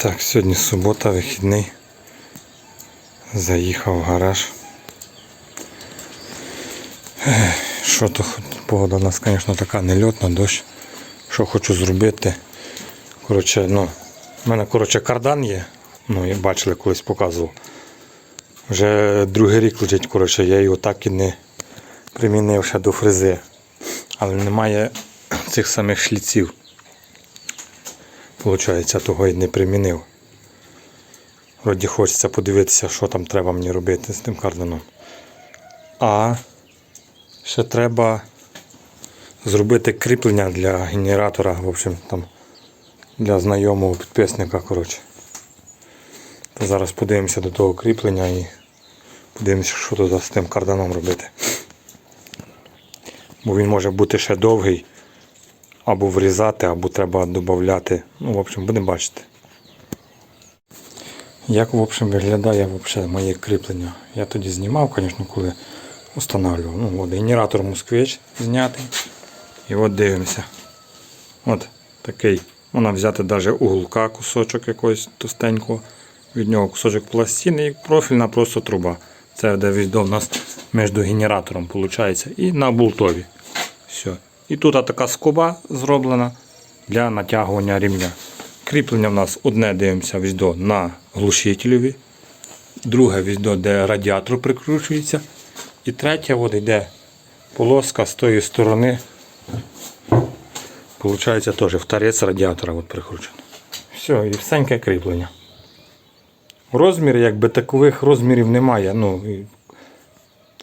Так, сьогодні субота, вихідний. Заїхав в гараж. Що то погода у нас, звісно, така нельотна, дощ. Що хочу зробити. Коротше, ну, в мене коротше, кардан є. Ну, і бачили, колись показував. Вже другий рік лежить, коротше, я його так і не примінив ще до фрези. Але немає цих самих шліців. Получається, того і не примінив. Вроді хочеться подивитися, що там треба мені робити з тим карданом. А ще треба зробити кріплення для генератора, в общем, там, для знайомого підписника. коротше. То зараз подивимося до того кріплення і подивимося, що тут з тим карданом робити. Бо він може бути ще довгий, або врізати, або треба додати. Ну, в общем, будемо бачити. Як в общем, виглядає вообще моє кріплення? Я тоді знімав, звісно, коли встановлював. Ну, от генератор москвич знятий. І от дивимося. От такий. Можна взяти навіть уголка, кусочок якогось товстенького. Від нього кусочок пластини і профільна просто труба. Це де відео в нас між генератором виходить. І на болтові. Все. І тут така скоба зроблена для натягування рівня. Кріплення в нас одне дивимося відео на глушителеві, друге відео, де радіатор прикручується. І третє от йде полоска з тої сторони. Получається теж в торець радіатора от прикручено. Все, і всеньке кріплення. Розмір, якби такових розмірів немає. Ну,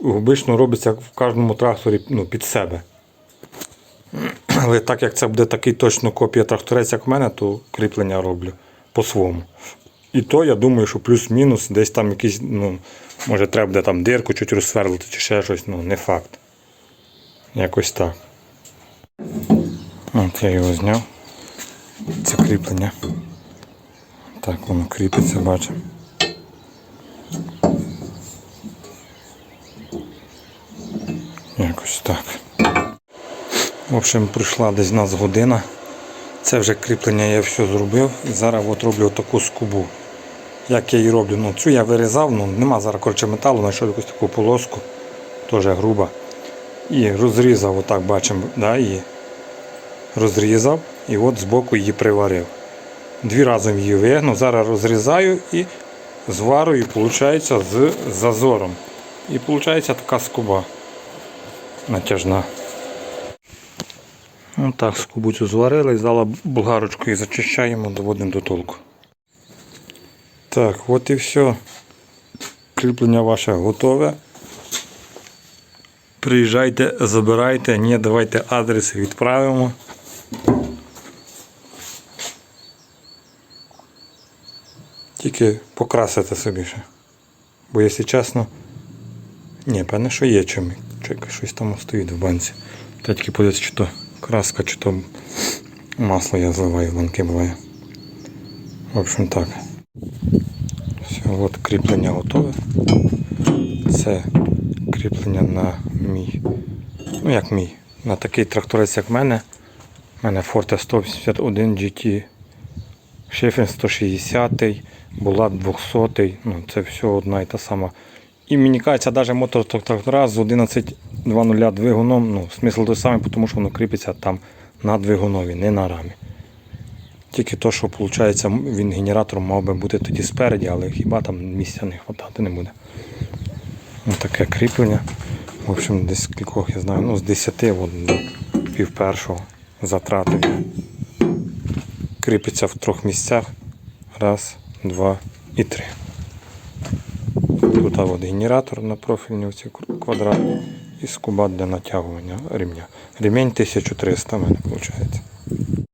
обично робиться в кожному тракторі ну, під себе. Але так як це буде такий точно копія тракторець, як в мене, то кріплення роблю по-своєму. І то я думаю, що плюс-мінус десь там якийсь, ну, може треба буде там дирку чуть розсверлити чи ще щось, ну не факт. Якось так. От я його зняв. Це кріплення. Так воно кріпиться, бачимо. Якось так. В общем, прийшла десь у нас година. Це вже кріплення я все зробив. Зараз от роблю таку скобу. Як я її роблю? Ну, цю я вирізав, ну нема зараз коротше, металу, знайшов якусь таку полоску, теж груба. І розрізав, отак бачимо, да, і розрізав і от збоку її приварив. Дві разом її вигнув, зараз розрізаю і зварую, виходить, з зазором. І виходить така скоба натяжна. Ось так скобу цю зварили, взяла болгарочку і зачищаємо, доводимо до толку. Так, от і все. Кріплення ваше готове. Приїжджайте, забирайте, ні, давайте адрес відправимо. Тільки покрасити собі ще. Бо якщо чесно, ні, певне, що є чим. Чекай, щось там стоїть в банці. Та тільки подивитися, чи то краска, чи то масло я зливаю, в банки буває. В общем так. Все, от кріплення готове. Це кріплення на мій. Ну як мій. На такий тракторець, як в мене. У мене Forte 181 GT. Шефін 160, була 200, ну це все одна і та сама. І мені кажеться, навіть мототрактора з 11.2.0 двигуном, ну, смисл той самий, тому що воно кріпиться там на двигунові, не на рамі. Тільки то, що виходить, він генератором мав би бути тоді спереді, але хіба там місця не вистачати не буде. Ось таке кріплення. В общем, десь кількох, я знаю, ну з 10 от, до пів першого затратив. Кріпиться в трьох місцях. Раз, два і три. Тут от генератор на профільній оці квадрат і скуба для натягування ремня. Ремень 1300 в мене виходить.